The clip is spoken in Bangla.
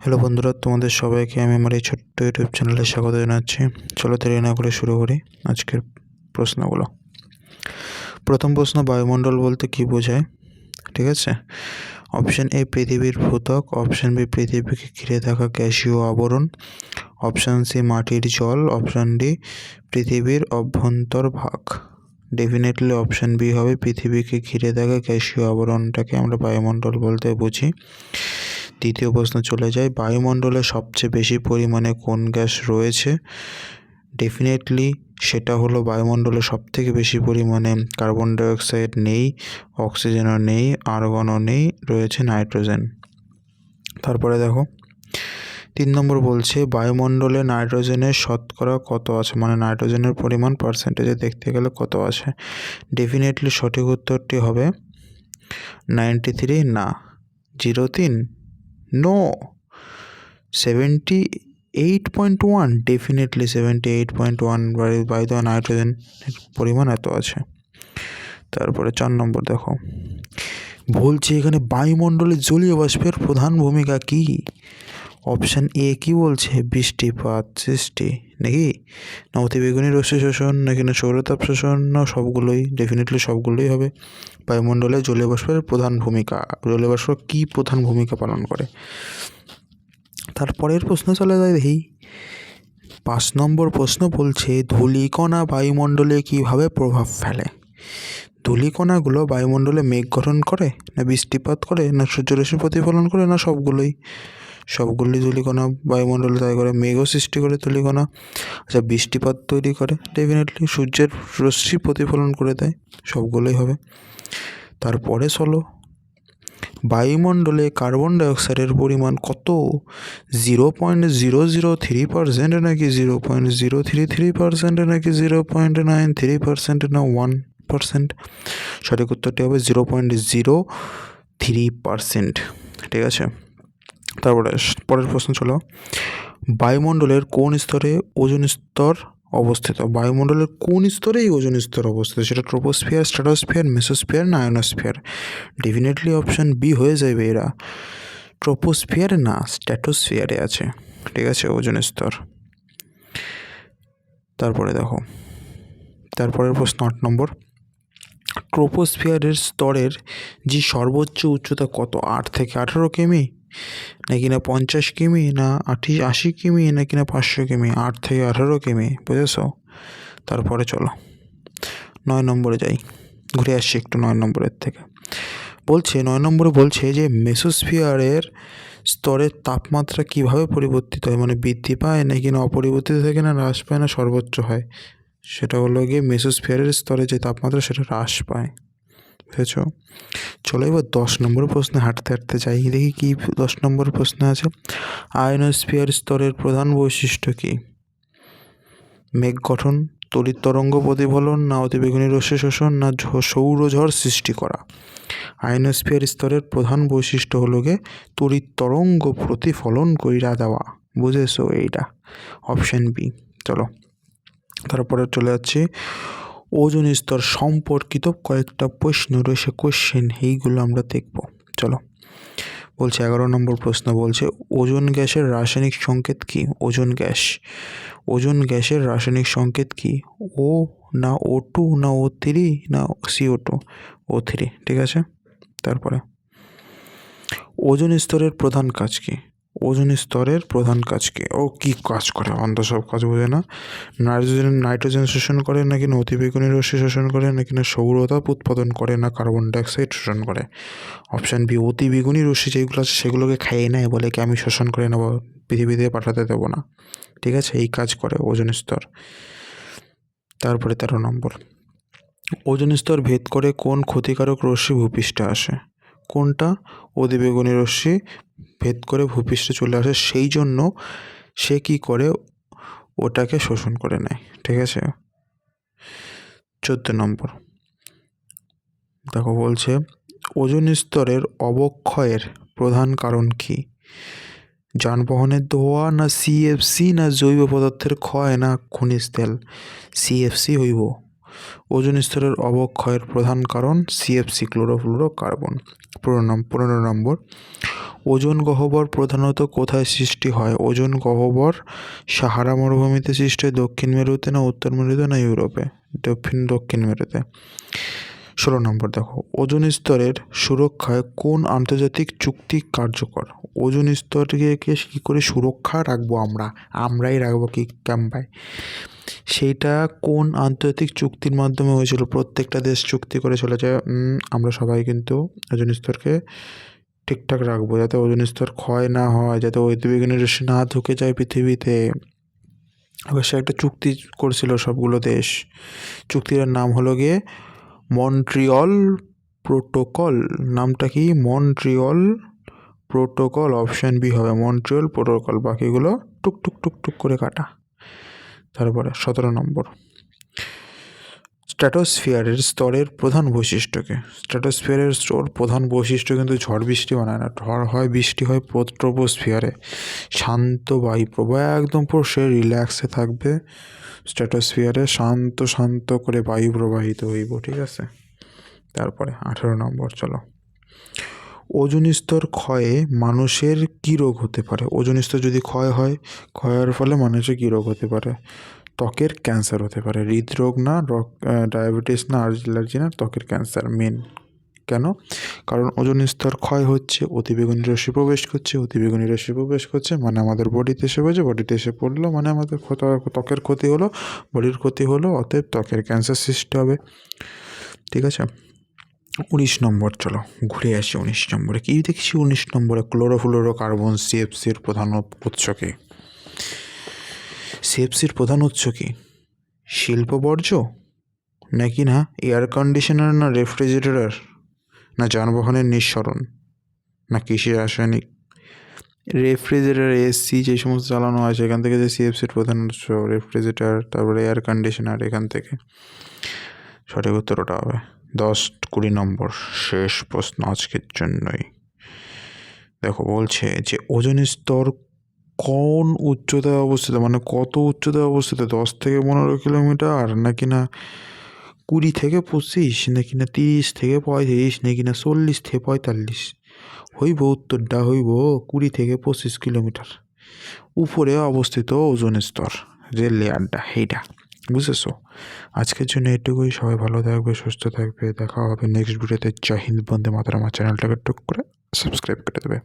হ্যালো বন্ধুরা, তোমাদের সবাইকে আমি আমার এই ছোট্ট ইউটিউব চ্যানেলে স্বাগত জানাচ্ছি। চলো দেরি না করে শুরু করি আজকের প্রশ্নগুলো। প্রথম প্রশ্ন, বায়ুমণ্ডল বলতে কী বোঝায়? ঠিক আছে? অপশান এ, পৃথিবীর ভূত্বক। অপশান বি, পৃথিবীকে ঘিরে থাকা গ্যাসীয় আবরণ। অপশান সি, মাটির জল। অপশান ডি, পৃথিবীর অভ্যন্তর ভাগ। ডেফিনেটলি অপশান বি হবে, পৃথিবীকে ঘিরে থাকা গ্যাসীয় আবরণটাকে আমরা বায়ুমণ্ডল বলতে বুঝি। দ্বিতীয় প্রশ্ন চলে যায় বায়ুমণ্ডলে সবচেয়ে বেশি পরিমাণে কোন গ্যাস রয়েছে? ডেফিনেটলি সেটা হলো বায়ুমণ্ডলে সবথেকে বেশি পরিমাণে কার্বন ডাইঅক্সাইড নেই অক্সিজেনও নেই আর্গনও নেই, রয়েছে নাইট্রোজেন তারপরে দেখো, তিন নম্বর বলছে বায়ুমণ্ডলে নাইট্রোজেনের শতকরা কত আছে? মানে নাইট্রোজেনের পরিমাণ পার্সেন্টেজে দেখতে গেলে কত আছে? ডেফিনেটলি সঠিক উত্তরটি হবে নাইনটি থ্রি না জিরো তিন no seventy eight point one definitely seventy eight point one by the nitrogen পরিমাণ এত আছে। তারপরে চার নম্বর দেখো। বলছে এখানে বায়ুমণ্ডলে জলীয় বাষ্পের প্রধান ভূমিকা কী? অপশান এ কী বলছে? বৃষ্টিপাত সৃষ্টি নাকি? না অতিবেগুনি রশ্মি শোষণ নাকি না সৌরতাপ শোষণ? না, সবগুলোই ডেফিনেটলি সবগুলোই হবে। বায়ুমণ্ডলে জলীয় বাষ্পের প্রধান ভূমিকা। জলীয় বাষ্প কী প্রধান ভূমিকা পালন করে? তারপরের প্রশ্ন চলে যায়, দেখি। পাঁচ নম্বর প্রশ্ন বলছে, ধূলিকণা বায়ুমণ্ডলে কীভাবে প্রভাব ফেলে? ধূলিকণাগুলো বায়ুমণ্ডলে মেঘ গঠন করে, না বৃষ্টিপাত করে, না সূর্যরশ্মি প্রতিফলন করে, না সবগুলোই? সবগুলি ধূলিকণা বায়ুমণ্ডলে তাই করে মেঘও সৃষ্টি করে ধূলিকণা। আচ্ছা বৃষ্টিপাত তৈরি করে ডেফিনেটলি সূর্যের রশ্মি প্রতিফলন করে দেয়, সবগুলোই হবে। তারপরে চলো, বায়ুমণ্ডলে কার্বন ডাইঅক্সাইডের পরিমাণ কত? Zero point zero zero three percent নাকি zero point zero three three percent নাকি zero point nine three percent না ওয়ান পার্সেন্ট সঠিক উত্তরটি হবে zero point zero three percent ঠিক আছে? তারপরে পরের প্রশ্ন চলো। বায়ুমণ্ডলের কোন স্তরে ওজন স্তর অবস্থিত? বায়ুমণ্ডলের কোন স্তরেই ওজন স্তর অবস্থিত? সেটা ট্রোপোস্ফিয়ার স্ট্র্যাটোস্ফিয়ার মেসোস্ফিয়ার না আয়নোস্ফিয়ার ডেফিনেটলি অপশান বি হয়ে যাবে এরা। ট্রোপোস্ফিয়ার না স্ট্যাটোস্ফিয়ারে আছে। ঠিক আছে, ওজন স্তর। তারপরে দেখো। তারপরের প্রশ্ন আট নম্বর। ট্রোপোস্ফিয়ারের স্তরের যে সর্বোচ্চ উচ্চতা কত? আট থেকে আঠেরো কিমি? নাকি না পঞ্চাশ কিমি, না আশি আশি কিমি, নাকি না পাঁচশো কিমি, আট থেকে আঠারো কিমি, বুঝেছ? তারপরে চলো। নয় নম্বরে যাই। ঘুরে আসছি একটু নয় নম্বরের থেকে। বলছে, নয় নম্বরে বলছে যে, মেসোস্ফিয়ারের স্তরের তাপমাত্রা কীভাবে পরিবর্তিত হয়? মানে বৃদ্ধি পায় নাকি না অপরিবর্তিত থাকে না হ্রাস পায় না সর্বোচ্চ হয়? সেটা হলো গিয়ে মেসোস্ফিয়ারের স্তরে যে তাপমাত্রা, সেটা হ্রাস পায়। বুঝেছ? চলো এবার দশ নম্বর প্রশ্নে হাঁটতে হাঁটতে যাই। দেখি কী দশ নম্বর প্রশ্ন আছে। আয়নোস্ফিয়ার স্তরের প্রধান বৈশিষ্ট্য কী? মেঘ গঠন, তড়িৎ তরঙ্গ প্রতিফলন, না অতিবেগুনি রশ্মি শোষণ, না সৌরঝড় সৃষ্টি করা? আয়নোস্ফিয়ার স্তরের প্রধান বৈশিষ্ট্য হলো গিয়ে তড়িৎ তরঙ্গ প্রতিফলন কইরা দেওয়া। বুঝেছ এইটা? Option B. চলো, তারপরে চলে যাচ্ছি। ওজন স্তর সম্পর্কিত কয়েকটা প্রশ্ন রয়েছে কোশ্চেন এইগুলো আমরা দেখব। চলো। বলছে, এগারো নম্বর প্রশ্ন বলছে, ওজন গ্যাসের রাসায়নিক সংকেত কি? ওজন গ্যাস। ওজন গ্যাসের রাসায়নিক সংকেত কি? ও না ও টু না ও থ্রি না সিও টু ও থ্রি ঠিক আছে? তারপরে, ওজন স্তরের প্রধান কাজ কি? ওজন স্তরের প্রধান কাজকে। ও কী কাজ করে? অন্ধ সব কাজ বোঝে না। নাইট্রোজেন নাইট্রোজেন শোষণ করে নাকি না অতিবেগুনি রশ্মি শোষণ করে নাকি না সৌরতাপ উৎপাদন করে না কার্বন ডাইঅক্সাইড শোষণ করে? অপশান বি অতিবেগুনি রশ্মি যেগুলো আছে সেগুলোকে খাইয়ে নেয় বলে কি আমি শোষণ করে নেব? পৃথিবীতে পাঠাতে দেবো না। ঠিক আছে, এই কাজ করে ওজন স্তর। তারপরে তেরো নম্বর। ওজন স্তর ভেদ করে কোন ক্ষতিকারক রশ্মি ভূপৃষ্ঠে আসে? কোনটা? অতিবেগুনি রশ্মি ভেদ করে ভূপৃষ্ঠে চলে আসে। সেই জন্য সে কি করে? ওটাকে শোষণ করে নেয়, ঠিক আছে? চোদ্দ নম্বর। দেখো, বলছে, ওজন স্তরের অবক্ষয়ের প্রধান কারণ কি? যানবাহনের ধোয়া না সিএফসি না জৈব পদার্থের ক্ষয় না খনিজ তেল? সিএফসি হইব। ওজন স্তরের অবক্ষয়ের প্রধান কারণ সিএফসি ক্লোরোফ্লোরো কার্বন পনেরো নম্বর পনেরো নম্বর, ওজন গহ্বর প্রধানত কোথায় সৃষ্টি হয়? ওজন গহ্বর সাহারা মরুভূমিতে সৃষ্টি হয় দক্ষিণ মেরুতে না উত্তর মেরুতে না ইউরোপে? দক্ষিণ দক্ষিণ মেরুতে। ষোলো নম্বর দেখো, ওজন স্তরের সুরক্ষায় কোন আন্তর্জাতিক চুক্তি কার্যকর? ওজন স্তরকে কী করে সুরক্ষা রাখব আমরা? আমরাই রাখব কি? ক্যাম্পায় সেইটা কোন আন্তর্জাতিক চুক্তির মাধ্যমে হয়েছিল? প্রত্যেকটা দেশ চুক্তি করে চলে চলেছে আমরা সবাই কিন্তু ওজন স্তরকে ঠিকঠাক রাখব। যাতে ওজন স্তর ক্ষয় না হয়, যাতে ঐতিহ্যবিজ্ঞানী রশ্মি না ঢুকে যায় পৃথিবীতে। সে একটা চুক্তি করেছিল সবগুলো দেশ। চুক্তির নাম হলো গিয়ে মন্ট্রিয়ল প্রোটোকল। নামটা কি? মন্ট্রিয়ল প্রোটোকল, অপশান বি হবে মন্ট্রিয়ল প্রোটোকল। বাকিগুলো টুক টুক টুক টুক করে কাটা। তারপরে সতেরো নম্বর। স্ট্র্যাটোস্ফিয়ারের স্তরের প্রধান বৈশিষ্ট্যকে। স্ট্র্যাটোস্ফিয়ারের স্তর প্রধান বৈশিষ্ট্য কিন্তু ঝড় বৃষ্টি বানায় না। ঝড় হয়, বৃষ্টি হয় ট্রোপোস্ফিয়ারে শান্ত বায়ু প্রবাহ একদম পুরো সে রিল্যাক্সে থাকবে। স্ট্র্যাটোস্ফিয়ারে শান্ত শান্ত করে বায়ু প্রবাহিত হইব, ঠিক আছে? তারপরে আঠেরো নম্বর, চলো। ওজন স্তর ক্ষয়ে মানুষের কী রোগ হতে পারে? ওজন স্তর যদি ক্ষয় হয়, ক্ষয়ের ফলে মানুষের কী রোগ হতে পারে? ত্বকের ক্যান্সার হতে পারে। হৃদরোগ না, রক ডায়াবেটিস না অ্যালার্জি না, ত্বকের ক্যান্সার মেন কেন? কারণ ওজন স্তর ক্ষয় হচ্ছে, অতিবেগুনি রশ্মি প্রবেশ করছে, অতিবেগুনি রশ্মি প্রবেশ করছে মানে আমাদের বডিতে এসে পড়ছে, বডিতে এসে পড়ল মানে আমাদের ত্বকের ক্ষতি হলো, বডির ক্ষতি হলো, অতএব ত্বকের ক্যান্সার সৃষ্টি হবে। ঠিক আছে? উনিশ নম্বর, চলো ঘুরে আসি উনিশ নম্বরে। কী দেখছি উনিশ নম্বরে? ক্লোরোফ্লোরো কার্বন সিএফসির প্রধান উৎস কি? সিএফসির প্রধান উৎস কি? শিল্প বর্জ্য? নাকি না এয়ার কন্ডিশনার না রেফ্রিজারেটর না যানবাহনের নিঃসরণ? না কৃষি রাসায়নিক? রেফ্রিজারেটর এসি যে সমস্ত চালানো হয়, সেখান থেকে যে সিএফসির প্রধান উৎস রেফ্রিজারেটর তারপরে এয়ার কন্ডিশনার এখান থেকে। সঠিক উত্তর ওটা হবে। দশ কুড়ি নম্বর শেষ প্রশ্ন আজকের জন্যই। দেখো, বলছে যে ওজন স্তর কোন উচ্চতায় অবস্থিত? মানে কত উচ্চতায় অবস্থিত? দশ থেকে পনেরো কিলোমিটার? নাকি না কুড়ি থেকে পঁচিশ? নাকি না তিরিশ থেকে পঁয়ত্রিশ? নাকি না চল্লিশ থেকে পঁয়তাল্লিশ? হইব উত্তরটা হইব কুড়ি থেকে পঁচিশ কিলোমিটার। উপরে অবস্থিত ওজন স্তর, যে লেয়ারটা সেইটা। বুঝেছ? আজকের জন্য এটুকুই। সবাই ভালো থাকবে, সুস্থ থাকবে। দেখা হবে নেক্সট ভিডিওতে জয় হিন্দ, বন্দে মাতারা আমার চ্যানেলটাকে টুক করে সাবস্ক্রাইব করে দেবে।